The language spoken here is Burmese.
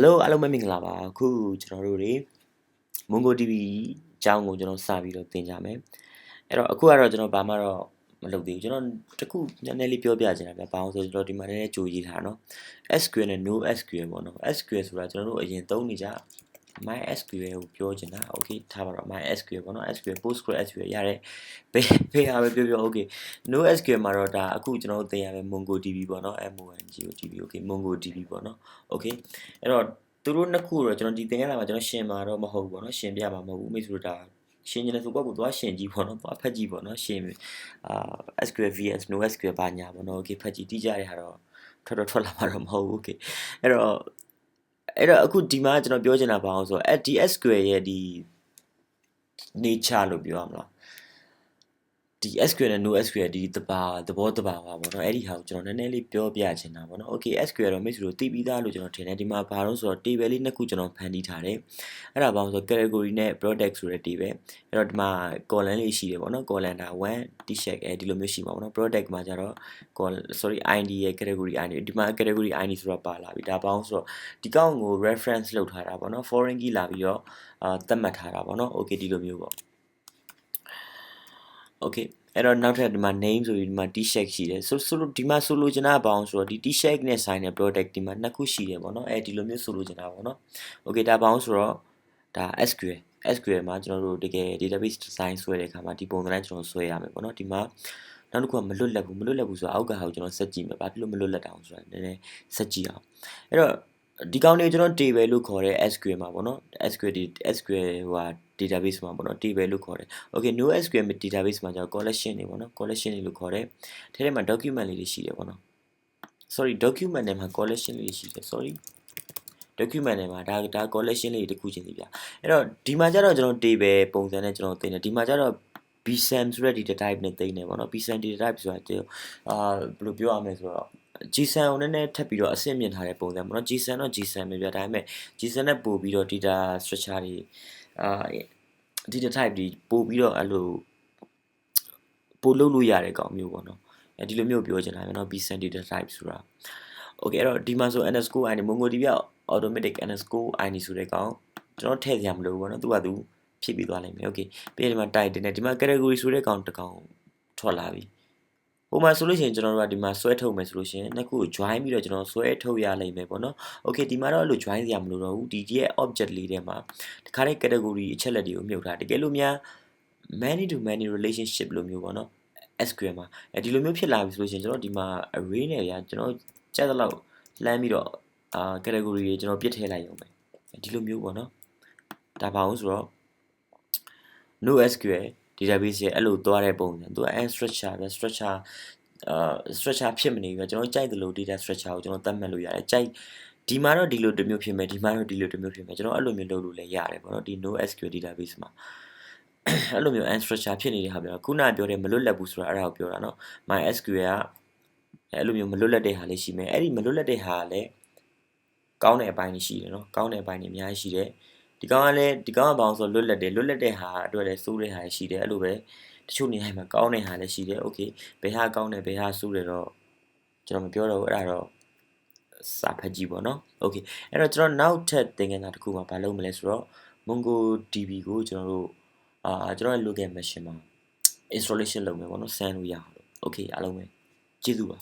Hello အားလုံးပဲမင်္ဂလာပါအခုကျွန်တော်တို့တွေ Mongo TV အကြောင်းကိုကျွန်တော်စပြီးတော့သင်ကြမယ်အဲ့တော့အခုကတော့ကျွန်တော်ဘာမှတော့မလုပ်သေးဘူးကျွန်တော်တခုနည်းနည်းလေးပြောပြချင်တာဗျဘာလို့ဆိုကျွန်တော်ဒီမှာနည်းနည်းကြိုရေးထားနော် SQL နဲ့ NoSQL ပေါ့နော် SQL ဆိုတာကျွန်တော်တို့အရင်သုံးနေကြ MySQL ကိုပြောချင်တာ okay ထားပါတော့ MySQL ပေါ့နော် SQL PostgreSQL ရတဲ့ဘေးဘေးဟာပဲပြောပြော okay NoSQL မှာတော့ဒါအခုကျွန်တော်တို့သင်ရမယ် MongoDB ပေါ့နော် MongoDB okay MongoDB ပေါ့နော် okay အဲ့တော့သူတို့နှစ်ခုတော့ကျွန်တော်ဒီသင်ရတာမှာကျွန်တော်ရှင်းမှာတော့မဟုတ်ဘူးပေါ့နော်ရှင်းပြမှာမဟုတ်ဘူးမိတ်ဆွေတို့ဒါရှင်းနေတယ်ဆိုတော့ကိုသွားရှင်းကြည့်ပေါ့နော်သွားဖတ်ကြည့်ပေါ့နော်ရှင်းအာ SQL VS NoSQL ဘာညာပေါ့နော် okay ဖတ်ကြည့်တိကျတဲ့ဟာတော့ထွက်တော့ထွက်လာမှာတော့မဟုတ်ဘူး okay အဲ့တော့ အဲ့တော့အခုဒီမှာကျွန်တော်ပြောချင်တာဘာအောင်ဆိုတော့ SQL ရဲ့ဒီ nature လို့ပြောရမလား ဒီ SQL နဲ့ NoSQL ဒီတဘာသဘောတဘာပါပေါ့နော်အဲ့ဒီဟာကိုကျွန်တော်နည်းနည်းလေးပြောပြချင်တာပေါ့နော် Okay SQL တော့မိတ်ဆွေတို့သိပြီးသားလို့ကျွန်တော်ထင်တယ်ဒီမှာဘာလို့ဆိုတော့ table လေးနှစ်ခုကျွန်တော်ဖန်တီးထားတယ်အဲ့ဒါဘာလို့ဆိုတော့ category နဲ့ product ဆိုတဲ့ table အဲ့တော့ဒီမှာ column လေးရှိတယ်ပေါ့နော် column ဒါ1 t-shirt အဲဒီလိုမျိုးရှိမှာပေါ့နော် product မှာကျတော့ column sorry ID ရဲ့ category ID ဒီမှာ category ID ဆိုတော့ပါလာပြီဒါဘာလို့ဆိုတော့ဒီကောင့်ကို reference လုပ်ထားတာပေါ့နော် foreign key လာပြီးတော့အာသတ်မှတ်ထားတာပေါ့နော် okay ဒီလိုမျိုးပေါ့ okay အဲ့တော့နောက်ထပ်ဒီမှာ name ဆိုပြီးဒီမှာ t-shirt ရှိတယ်ဆိုဆိုလို့ဒီမှာဆိုလိုချင်တာဘာအောင်ဆိုတော့ဒီ t-shirt နဲ့ဆိုင်တဲ့ product ဒီမှာနှစ်ခုရှိတယ်ပေါ့နော်အဲဒီလိုမျိုးဆိုလိုချင်တာပေါ့နော် okay ဒါဘာအောင်ဆိုတော့ဒါ SQL SQL မှာကျွန်တော်တို့တကယ် database design ဆွဲတဲ့အခါမှာဒီပုံစံနဲ့ကျွန်တော်ဆွဲရမယ်ပေါ့နော်ဒီမှာနောက်တစ်ခုကမလွတ်လပ်ဘူးမလွတ်လပ်ဘူးဆိုတော့အောက်ကဟာကိုကျွန်တော်ဆက်ကြည့်မယ်ဘာဖြစ်လို့မလွတ်လပ်တာအောင်ဆိုတာနည်းနည်းဆက်ကြည့်အောင်အဲ့တော့ ဒီကောင်းလေးကျွန်တော် table လို့ခေါ်တဲ့ SQL မှာပေါ့နော် SQL ဒီ SQL ဟိုဟာ database မှာပေါ့နော် table လို့ခေါ်တယ် okay new SQL database မှာကျတော့ collection တွေပေါ့နော် collection တွေလို့ခေါ်တယ်ထဲထဲမှာ document လေးတွေရှိတယ်ပေါ့နော် sorry document ထဲမှာ collection လေးတွေရှိတယ် sorry document ထဲမှာဒါဒါ collection လေးတွေတစ်ခုချင်းစီဗျအဲ့တော့ဒီမှာကျတော့ကျွန်တော် table ပုံစံနဲ့ကျွန်တော်သင်တယ်ဒီမှာကျတော့ bsam ဆိုတဲ့ data type နဲ့သိနေပေါ့နော် bsam data type ဆိုတာအာဘယ်လိုပြောရမလဲဆိုတော့ G7 ကိုနည်းနည်းထပ်ပြီးတော့အဆင့်မြင့်ထားတဲ့ပုံစံပေါ့နော် G7 တော့ G7 ပဲပြဒါပေမဲ့ G7 နဲ့ပို့ပြီးတော့ data structure တွေအာ data type တွေပို့ပြီးတော့အဲ့လိုပို့လုပ်လို့ရတဲ့ကောင်မျိုးပေါ့နော်အဲဒီလိုမျိုးပြောချင်တာပဲနော် B7 data type ဆိုတာ Okay အဲ့တော့ဒီမှာဆို underscore id mongodb automatic underscore id ဆိုတဲ့ကောင်ကျွန်တော်ထည့်ကြရမလို့ပေါ့နော်သူကသူဖြည့်ပြီးသွားနိုင်မယ် Okay ပြီးရင်ဒီမှာ title နဲ့ဒီမှာ category ဆိုတဲ့ကောင်တစ်ကောင်ထွက်လာပြီ ဟိုမှာဆိုလို့ရှိရင်ကျွန်တော်တို့ကဒီမှာဆွဲထုတ်မယ်ဆိုလို့ရှိရင်နှစ်ခုကို join ပြီးတော့ကျွန်တော်ဆွဲထုတ်ရလိမ့်မယ်ပေါ့နော် okay ဒီမှာတော့အဲ့လို join စရာမလိုတော့ဘူးဒီရဲ့ object လေးထဲမှာတခါတည်း category အချက်လက်တွေကိုမြုပ်ထားတကယ်လို့များ many to many relationship လို့မျိုးပေါ့နော် SQL မှာအဲဒီလိုမျိုးဖြစ်လာပြီဆိုလို့ရှိရင်ကျွန်တော်ဒီမှာ array နဲ့ရာကျွန်တော်ကြက်သလောက်လှမ်းပြီးတော့အာ category တွေကျွန်တော်ပြစ်ထည့်လိုက်ရုံပဲဒီလိုမျိုးပေါ့နော်ဒါပါအောင်ဆိုတော့ NoSQL database ရဲ့အဲ့လိုသွားတဲ့ပုံစံသူက structure ပဲ structure အာ structure ဖြစ်မနေဘူးကျွန်တော်ကြိုက်တယ်လို့ data structure ကိုကျွန်တော်သတ်မှတ်လို့ရတယ်ကြိုက်ဒီမှာတော့ဒီလိုတစ်မျိုးဖြစ်မယ်ဒီမှာတော့ဒီလိုတစ်မျိုးဖြစ်မယ်ကျွန်တော်အဲ့လိုမျိုးလုပ်လို့လည်းရတယ်ပေါ့နော်ဒီ no sql database မှာအဲ့လိုမျိုး unstructure ဖြစ်နေတဲ့ဟာပြောခုနပြောတဲ့မလွတ်လပ်ဘူးဆိုတာအဲ့ဒါကိုပြောတာနော် mysql ကအဲ့လိုမျိုးမလွတ်လပ်တဲ့ဟာလေးရှိမယ်အဲ့ဒီမလွတ်လပ်တဲ့ဟာလည်းကောင်းတဲ့အပိုင်းတွေရှိတယ်နော်ကောင်းတဲ့အပိုင်းတွေအများကြီးရှိတယ် ဒီကောင်ကလည်းဒီကောင်ကဘာအောင်ဆိုလွတ်လပ်တယ်လွတ်လပ်တဲ့ဟာအတွက်လည်းစိုးတဲ့ဟာရှိတယ်အဲ့လိုပဲတချို့နေရာမှာကောင်းတဲ့ဟာလည်းရှိတယ်โอเคဘယ်ဟာကောင်းတယ်ဘယ်ဟာစိုးတယ်တော့ကျွန်တော်မပြောတော့ဘူးအဲ့ဒါတော့စာဖတ်ကြည့်ပေါ့နော်โอเคအဲ့တော့ကျွန်တော်နောက်ထပ်သင်ခန်းစာတစ်ခုမှာဘာလုပ်မလဲဆိုတော့ MongoDB ကိုကျွန်တော်တို့အာကျွန်တော်ရဲ့ local machine မှာ installation လုပ်မယ်ပေါ့နော်ဆန်းလို့ရအောင်လို့ okay အားလုံးပဲကျေးဇူးပါ